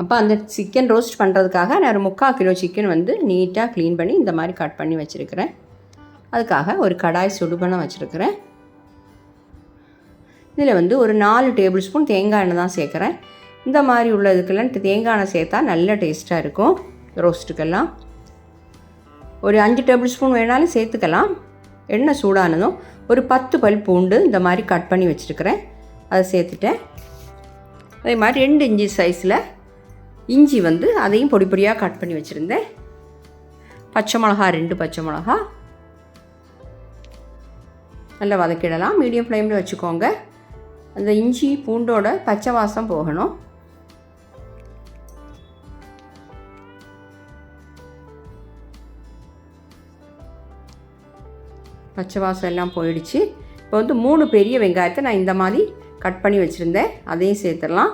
அப்போ அந்த chicken roast பண்ணுறதுக்காக நான் ஒரு முக்கால் கிலோ சிக்கன் வந்து நீட்டாக க்ளீன் பண்ணி இந்த மாதிரி கட் பண்ணி வச்சுருக்கிறேன். அதுக்காக ஒரு கடாய் சுடுபண்ண வச்சுருக்கிறேன். இதில் வந்து ஒரு நாலு டேபிள் ஸ்பூன் தேங்காய் எண்ணெய் தான் சேர்க்குறேன். இந்த மாதிரி உள்ளதுக்கெல்லாம் தேங்காய் எண்ணெய் சேர்த்தா நல்ல டேஸ்ட்டாக இருக்கும் ரோஸ்ட்டுக்கெல்லாம் ஒரு அஞ்சு டேபிள் ஸ்பூன் வேணாலும் சேர்த்துக்கலாம். எண்ணெய் சூடானதும் ஒரு பத்து பல் பூண்டு இந்த மாதிரி கட் பண்ணி வச்சுருக்கிறேன். அதை சேர்த்துட்டேன். அதே மாதிரி ரெண்டு இஞ்சி சைஸில் இஞ்சி வந்து அதையும் பொடி பொடியாக கட் பண்ணி வச்சுருந்தேன். பச்சை மிளகா ரெண்டு பச்சை மிளகா. நல்லா வதக்கிடலாம். மீடியம் ஃப்ளேமில் வச்சுக்கோங்க. அந்த இஞ்சி பூண்டோட பச்சை வாசம் போகணும். பச்சை வாசம் எல்லாம் போயிடுச்சு. இப்போ வந்து மூணு பெரிய வெங்காயத்தை நான் இந்த மாதிரி கட் பண்ணி வச்சுருந்தேன். அதையும் சேர்த்துடலாம்.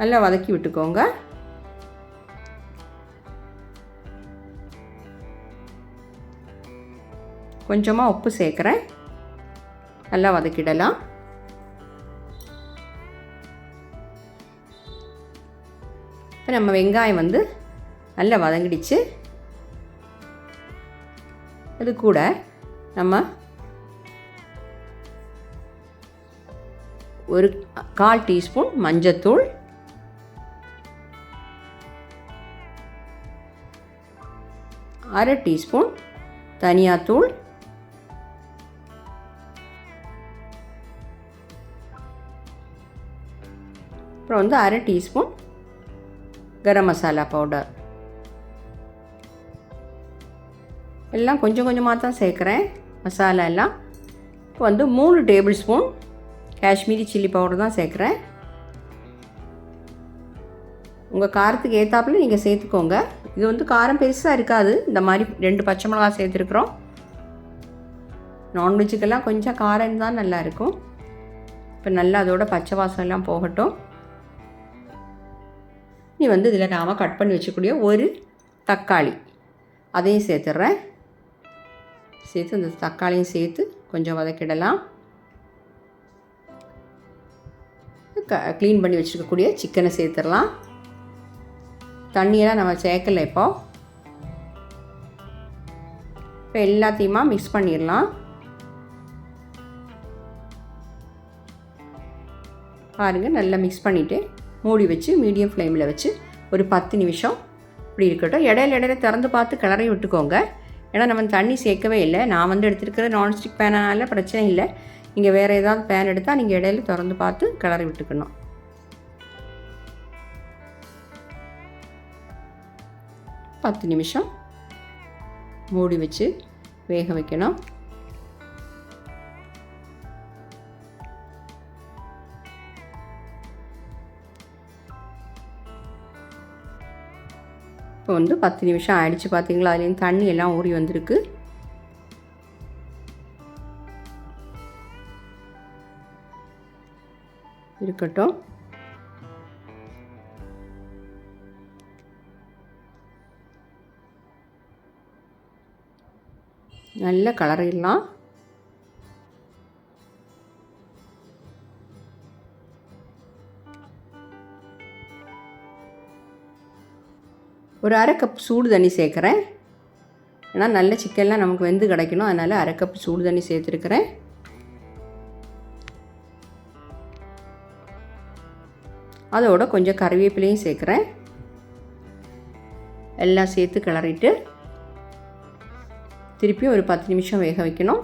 நல்லா வதக்கி விட்டுக்கோங்க. கொஞ்சமாக உப்பு சேர்க்குறேன். நல்லா வதக்கிடலாம். இப்போ நம்ம வெங்காயம் வந்து நல்லா வதங்கிடுச்சு. அது கூட நம்ம ஒரு கால் டீஸ்பூன் மஞ்சத்தூள் அரை டீஸ்பூன் தனியாத்தூள். அப்புறம் வந்து அரை டீஸ்பூன் கரம் மசாலா பவுடர். எல்லாம் கொஞ்சம் கொஞ்சமாக தான் சேர்க்குறேன். மசாலா எல்லாம். இப்போ வந்து மூணு tablespoon Kashmiri chilli powder தான் சேர்க்குறேன். உங்கள் காரத்துக்கு ஏற்றாப்புல நீங்கள் சேர்த்துக்கோங்க. இது வந்து காரம் பெருசாக இருக்காது. இந்த மாதிரி ரெண்டு பச்சை மிளகா சேர்த்துருக்குறோம். நான்வெஜ்ஜுக்கெல்லாம் கொஞ்சம் காரம் இருந்தால் நல்லாயிருக்கும் இப்போ நல்லா அதோட பச்சை வாசம் எல்லாம் போகட்டும். நீ வந்து இதில் நாம் கட் பண்ணி வச்சக்கூடிய ஒரு தக்காளி. அதையும் சேர்த்துட்றேன் சேர்த்து அந்த தக்காளியும் சேர்த்து கொஞ்சம் வதக்கிடலாம். க க்ளீன் பண்ணி வச்சுருக்கக்கூடிய சிக்கனை சேர்த்துடலாம். தண்ணியெல்லாம் நம்ம சேர்க்கல இப்போ. இப்போ எல்லாத்தையுமா மிக்ஸ் பண்ணிடலாம். பாருங்கள் நல்லா மிக்ஸ் பண்ணிவிட்டு மூடி வச்சு மீடியம் ஃப்ளேமில் வச்சு ஒரு பத்து நிமிஷம் இப்படி இருக்கட்டும். இடையில இடையில திறந்து பார்த்து கிளறி விட்டுக்கோங்க. ஏன்னா நம்ம தண்ணி சேர்க்கவே இல்லை. நான் வந்து எடுத்துருக்கிற நான்ஸ்டிக் பேனால் பிரச்சனை இல்லை. நீங்கள் வேறு ஏதாவது பேன் எடுத்தால் நீங்கள் இடையில திறந்து பார்த்து கிளறி விட்டுக்கணும். பத்து நிமிஷம் மூடி வச்சு வேக வைக்கணும். இப்போ வந்து பத்து நிமிஷம் ஆயிடுச்சு பார்த்தீங்களா? அதுலேயும் தண்ணி எல்லாம் ஊறி வந்திருக்கு. இருக்கட்டும். நல்ல கலரிடலாம் ஒரு அரை கப் சூடு தண்ணி சேர்க்குறேன். ஏன்னா நல்ல சிக்கன்லாம் நமக்கு வெந்து கிடைக்கணும். அதனால் அரை கப் சூடு தண்ணி சேர்த்துருக்குறேன். அதோட கொஞ்சம் கறிவேப்பிலையும் சேர்க்குறேன். எல்லாம் சேர்த்து கிளறிட்டு. திருப்பி ஒரு பத்து நிமிஷம் வேக வைக்கணும்.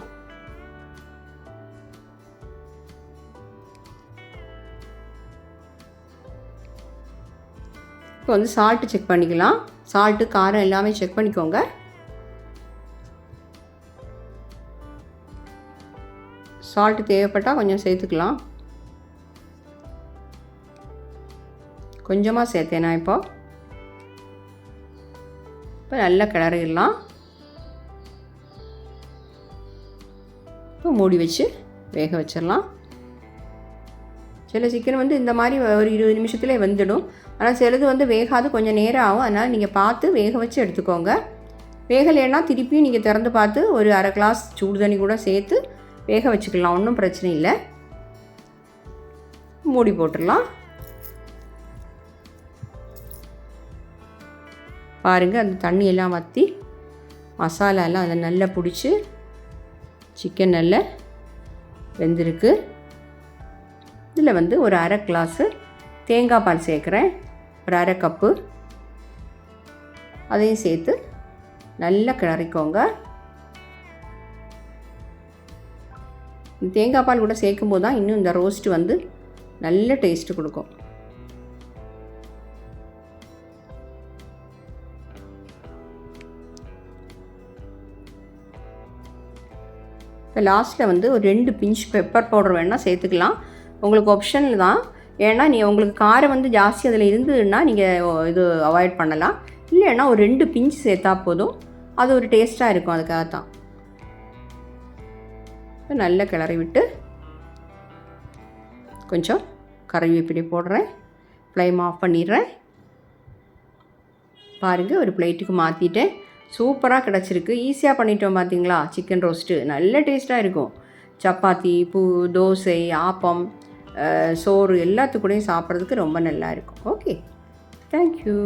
இப்போ வந்து சால்ட்டு செக் பண்ணிக்கலாம். சால்ட்டு காரம் எல்லாமே செக் பண்ணிக்கோங்க. சால்ட்டு தேவைப்பட்டால் கொஞ்சம் சேர்த்துக்கலாம். கொஞ்சமாக சேர்த்தேன் நான் இப்போ? இப்போ நல்லா கிளறிடலாம். இப்போ மூடி வச்சு வேக வச்சிடலாம். சில சிக்கன் வந்து இந்த மாதிரி ஒரு இருபது நிமிஷத்துலேயே வந்துடும். ஆனால் சிலது வந்து வேகாது கொஞ்சம் நேரம் ஆகும். அதனால் நீங்கள் பார்த்து வேக வச்சு எடுத்துக்கோங்க. வேகலைன்னா திருப்பியும் நீங்கள் திறந்து பார்த்து ஒரு அரை கிளாஸ் சூடு தண்ணி கூட சேர்த்து வேக வச்சுக்கலாம். ஒன்றும் பிரச்சனை இல்லை. மூடி போட்டுடலாம். பாருங்கள் அந்த தண்ணியெல்லாம் வற்றி மசாலாலாம் அதை நல்லா பிடிச்சி சிக்கன் நல்லா வெந்திருக்கு. இதில் வந்து ஒரு அரை கிளாஸு தேங்காய் பால் சேர்க்குறேன். ஒரு அரை கப்பு. அதையும் சேர்த்து நல்லா கிளறிக்கோங்க. தேங்காய் பால் கூட சேர்க்கும்போது தான் இன்னும் இந்த ரோஸ்ட்டு வந்து நல்ல டேஸ்ட்டு கொடுக்கும். இப்போ லாஸ்ட்டில் வந்து ஒரு ரெண்டு பிஞ்ச் பெப்பர் பவுடர் வேணால் சேர்த்துக்கலாம். உங்களுக்கு ஆப்ஷனில் தான். ஏன்னா நீ உங்களுக்கு காரம் வந்து ஜாஸ்தி அதில் இருந்ததுன்னா நீங்கள் இது அவாய்ட் பண்ணலாம். இல்லைன்னா ஒரு ரெண்டு பிஞ்ச் சேர்த்தா போதும். அது ஒரு டேஸ்ட்டாக இருக்கும் அதுக்காக தான் இப்போ நல்லா கிளறி விட்டு கொஞ்சம் கறிவேப்பிலை போடுறேன். ஃப்ளைம் ஆஃப் பண்ணிடுறேன். பாருங்கள் ஒரு பிளேட்டுக்கு மாற்றிட்டேன் சூப்பராக கிடச்சிருக்கு. ஈஸியாக பண்ணிட்டோம் பார்த்தீங்களா சிக்கன் ரோஸ்ட்டு நல்ல டேஸ்ட்டாக இருக்கும். சப்பாத்தி பூ தோசை ஆப்பம் சோறு எல்லாத்துக்கூடையும் சாப்பிட்றதுக்கு ரொம்ப நல்லா இருக்கும். Okay thank you